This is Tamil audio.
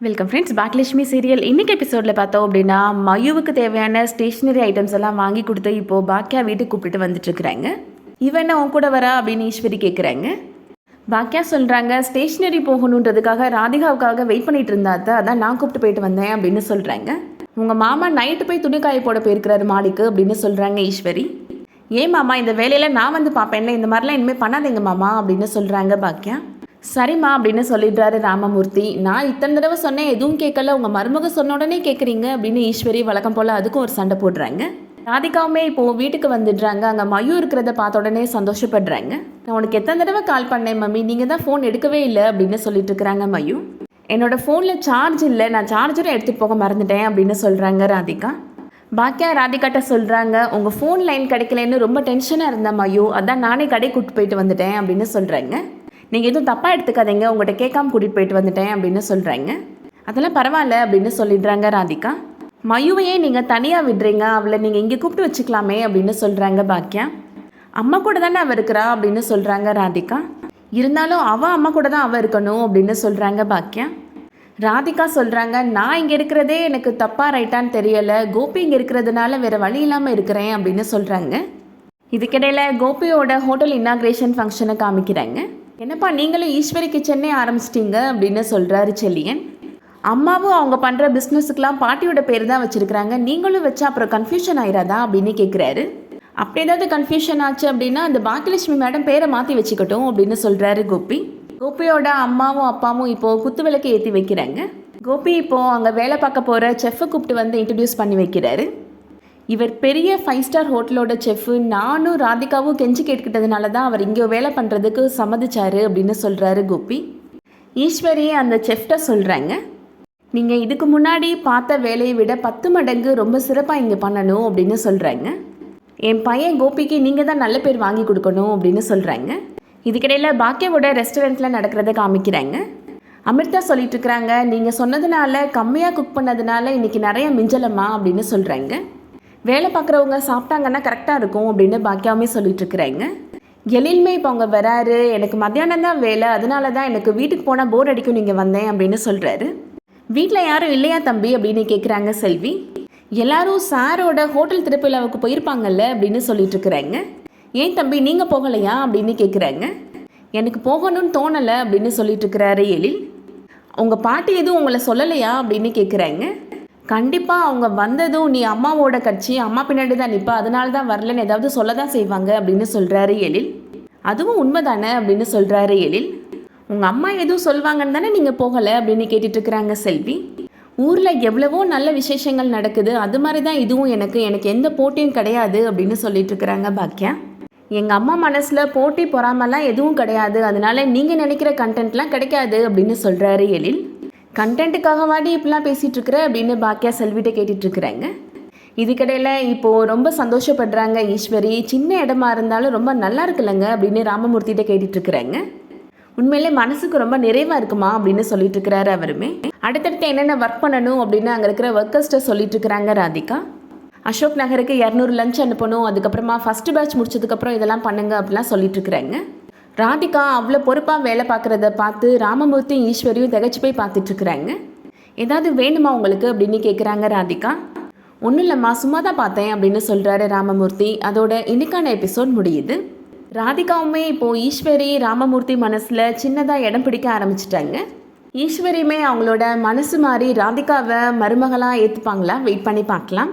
வெல்கம் ஃப்ரெண்ட்ஸ் பாக்லட்சுமி சீரியல் இன்னைக்கு எபிசோடில் பார்த்தோம் அப்படின்னா மயுவுக்கு தேவையான ஸ்டேஷ்னரி ஐட்டம்ஸ் எல்லாம் வாங்கி கொடுத்து இப்போது பாக்கியா வீட்டுக்கு கூப்பிட்டு வந்துட்டுருக்குறாங்க இவன் என்ன உன் கூட வரா அப்படின்னு ஈஸ்வரி கேட்குறாங்க பாக்கியா சொல்கிறாங்க ஸ்டேஷ்னரி போகணுன்றதுக்காக ராதிகாவுக்காக வெயிட் பண்ணிட்டு இருந்தாத்த அதான் நான் கூப்பிட்டு போயிட்டு வந்தேன் அப்படின்னு சொல்கிறாங்க உங்கள் மாமா நைட்டு போய் துணி போட போயிருக்கிறாரு மாடிக்கு அப்படின்னு சொல்கிறாங்க ஈஸ்வரி. ஏன் மாமா இந்த வேலையில் நான் வந்து பார்ப்பேன்ல இந்த மாதிரிலாம் இனிமேல் பண்ணாதீங்க மாமா அப்படின்னு சொல்கிறாங்க பாக்கியா சரிம்மா அப்படின்னு சொல்லிடுறாரு ராமமூர்த்தி. நான் இத்தனை தடவை சொன்னேன் எதுவும் கேட்கல. உங்கள் மருமக சொன்ன உடனே கேட்குறீங்க அப்படின்னு ஈஸ்வரி வழக்கம் போல் அதுக்கும் ஒரு சண்டை போடுறாங்க. ராதிகாவுமே இப்போது வீட்டுக்கு வந்துடுறாங்க. அங்கே மயூ இருக்கிறத பார்த்த உடனே சந்தோஷப்படுறாங்க. நான் உனக்கு எத்தனை தடவை கால் பண்ணேன் மம்மி? நீங்கள் தான் ஃபோன் எடுக்கவே இல்லை அப்படின்னு சொல்லிட்டு இருக்கிறாங்க மயூ. என்னோட ஃபோனில் சார்ஜ் இல்லை. நான் சார்ஜரும் எடுத்துகிட்டு போக மறந்துட்டேன் அப்படின்னு சொல்கிறாங்க ராதிகா. பாக்கியா ராதிகாட்ட சொல்கிறாங்க உங்கள் ஃபோன் லைன் கிடைக்கலன்னு ரொம்ப டென்ஷனாக இருந்தேன் மயூ. அதான் நானே கடை கூப்பிட்டு போயிட்டு வந்துட்டேன் அப்படின்னு சொல்கிறாங்க நீங்கள் எதுவும் தப்பாக எடுத்துக்காதீங்க உங்கள்கிட்ட கேட்காம கூட்டிகிட்டு போயிட்டு வந்துட்டேன் அப்படின்னு சொல்கிறாங்க அதெல்லாம் பரவாயில்ல அப்படின்னு சொல்லிடுறாங்க ராதிகா. மயுவையே நீங்கள் தனியாக விடுறீங்க அவளை நீங்கள் இங்கே கூப்பிட்டு வச்சுக்கலாமே அப்படின்னு சொல்கிறாங்க பாக்கியா அம்மா கூட தானே அவள் இருக்கிறா அப்படின்னு சொல்கிறாங்க ராதிகா. இருந்தாலும் அவள் அம்மா கூட தான் அவள் இருக்கணும் அப்படின்னு சொல்கிறாங்க பாக்கியா ராதிகா சொல்கிறாங்க நான் இங்கே இருக்கிறதே எனக்கு தப்பாக ரைட்டான்னு தெரியலை. கோபி இங்கே இருக்கிறதுனால வேறு வழி இல்லாமல் இருக்கிறேன் அப்படின்னு சொல்கிறாங்க இதுக்கிடையில் கோபியோட ஹோட்டல் இன்னாக்ரேஷன் ஃபங்க்ஷனை காமிக்கிறாங்க. என்னப்பா நீங்களும் ஈஸ்வரி கிச்சனே ஆரம்பிச்சிட்டீங்க அப்படின்னு சொல்கிறாரு செல்லியன். அம்மாவும் அவங்க பண்ணுற பிஸ்னஸுக்கெலாம் பாட்டியோட பேர் தான் வச்சுருக்கிறாங்க. நீங்களும் வச்சா அப்புறம் கன்ஃபியூஷன் ஆயிராதா அப்படின்னு கேட்குறாரு அப்படி ஏதாவது கன்ஃபியூஷன் ஆச்சு அப்படின்னா அந்த பாக்கியலட்சுமி மேடம் பேரை மாற்றி வச்சுக்கட்டும் அப்படின்னு சொல்கிறாரு கோபி. கோபியோட அம்மாவும் அப்பாவும் இப்போது குத்து விளக்கு ஏற்றி வைக்கிறாங்க. கோபி இப்போது அங்கே வேலை பார்க்க போகிற செஃப்பை கூப்பிட்டு வந்து இன்ட்ரடியூஸ் பண்ணி வைக்கிறாரு. இவர் பெரிய ஃபைவ் ஸ்டார் ஹோட்டலோட செஃப்பு நானும் ராதிகாவும் கெஞ்சி கேட்டுக்கிட்டதுனால தான் அவர் இங்கே வேலை பண்ணுறதுக்கு சம்மதிச்சாரு அப்படின்னு சொல்கிறாரு கோபி. ஈஸ்வரி அந்த செஃப்ட்ட சொல்கிறாங்க நீங்கள் இதுக்கு முன்னாடி பார்த்த வேலையை விட பத்து மடங்கு ரொம்ப சிறப்பாக இங்கே பண்ணணும் அப்படின்னு சொல்கிறாங்க என் பையன் கோபிக்கு நீங்கள் தான் நல்ல பேர் வாங்கி கொடுக்கணும் அப்படின்னு சொல்கிறாங்க இதுக்கிடையில் பாக்கியாவோட ரெஸ்டாரண்ட்டில் நடக்கிறத காமிக்கிறாங்க. அமிர்தா சொல்லிட்டு இருக்கிறாங்க நீங்கள் சொன்னதுனால கம்மியாக குக் பண்ணதுனால இன்னைக்கு நிறைய மிஞ்சலம்மா அப்படின்னு சொல்கிறாங்க வேலை பார்க்குறவங்க சாப்பிட்டாங்கன்னா கரெக்டாக இருக்கும் அப்படின்னு பாக்கியாவுமே சொல்லிட்டு இருக்கிறாங்க. எழில்மே இப்போ அவங்க வராரு எனக்கு மத்தியானம் தான் வேலை அதனால தான் எனக்கு வீட்டுக்கு போனால் போர் அடிக்கும் நீங்கள் வந்தேன் அப்படின்னு சொல்கிறாரு வீட்டில் யாரும் இல்லையா தம்பி அப்படின்னு கேட்குறாங்க செல்வி. எல்லாரும் சாரோட ஹோட்டல் திருப்பிழாவுக்கு போயிருப்பாங்கல்ல அப்படின்னு சொல்லிட்டு இருக்கிறாங்க. ஏன் தம்பி நீங்கள் போகலையா அப்படின்னு கேட்குறாங்க எனக்கு போகணும்னு தோணலை அப்படின்னு சொல்லிட்டு இருக்கிறாரு எழில். உங்கள் பாட்டி எதுவும் உங்களை சொல்லலையா அப்படின்னு கேட்குறாங்க கண்டிப்பாக அவங்க வந்ததும் நீ அம்மாவோட கட்சி அம்மா பின்னாடி தான் நிற்பா அதனால தான் வரலன்னு ஏதாவது சொல்ல தான் செய்வாங்க அப்படின்னு சொல்கிறாரு எழில். அதுவும் உண்மைதானே அப்படின்னு சொல்கிறாரு எழில். உங்கள் அம்மா எதுவும் சொல்லுவாங்கன்னு தானே நீங்கள் போகலை அப்படின்னு கேட்டுட்ருக்குறாங்க செல்வி. ஊரில் எவ்வளவோ நல்ல விசேஷங்கள் நடக்குது அது மாதிரி தான் இதுவும் எனக்கு எனக்கு எந்த போட்டியும் கிடையாது அப்படின்னு சொல்லிட்டு இருக்கிறாங்க பாக்கியா எங்கள் அம்மா மனசில் போட்டி பொறாமலாம் எதுவும் கிடையாது அதனால நீங்கள் நினைக்கிற கண்டென்ட்லாம் கிடைக்காது அப்படின்னு சொல்கிறாரு எழில். கண்டென்ட்டுக்காக வாடி இப்படிலாம் பேசிகிட்டு இருக்கிற அப்படின்னு பாக்கியா செல்விட்ட கேட்டுட்டு இருக்கிறாங்க இப்போது ரொம்ப சந்தோஷப்படுறாங்க ஈஸ்வரி. சின்ன இடமா இருந்தாலும் ரொம்ப நல்லா இருக்குல்லங்க அப்படின்னு ராமமூர்த்திகிட்ட கேட்டுட்டு இருக்கிறாங்க உண்மையிலே மனசுக்கு ரொம்ப நிறைவாக இருக்குமா அப்படின்னு சொல்லிட்டு இருக்கிறாரு அவருமே. அடுத்தடுத்து என்னென்ன ஒர்க் பண்ணணும் அப்படின்னு அங்கே இருக்கிற ஒர்க்கர்ஸ்ட்டை சொல்லிட்டு இருக்கிறாங்க ராதிகா. அசோக் நகருக்கு இரநூறு லஞ்ச் அனுப்பணும். அதுக்கப்புறமா ஃபஸ்ட்டு பேட்ச் முடிச்சதுக்கப்புறம் இதெல்லாம் பண்ணுங்க அப்படிலாம் சொல்லிட்டு இருக்கிறாங்க ராதிகா அவ்வளோ பொறுப்பாக வேலை பார்க்குறத பார்த்து ராமமூர்த்தி ஈஸ்வரியும் திகச்சு போய் பார்த்துட்ருக்குறாங்க ஏதாவது வேணுமா உங்களுக்கு அப்படின்னு கேட்குறாங்க ராதிகா. ஒன்றும் இல்லைம்மா சும்மா தான் பார்த்தேன் அப்படின்னு சொல்கிறாரு ராமமூர்த்தி. அதோட இன்னைக்கான எபிசோட் முடியுது. ராதிகாவுமே இப்போது ஈஸ்வரி ராமமூர்த்தி மனசில் சின்னதாக இடம் பிடிக்க ஆரம்பிச்சிட்டாங்க. ஈஸ்வரியுமே அவங்களோட மனசு மாறி ராதிகாவை மருமகளாக ஏற்றுப்பாங்களா வெயிட் பண்ணி பார்க்கலாம்.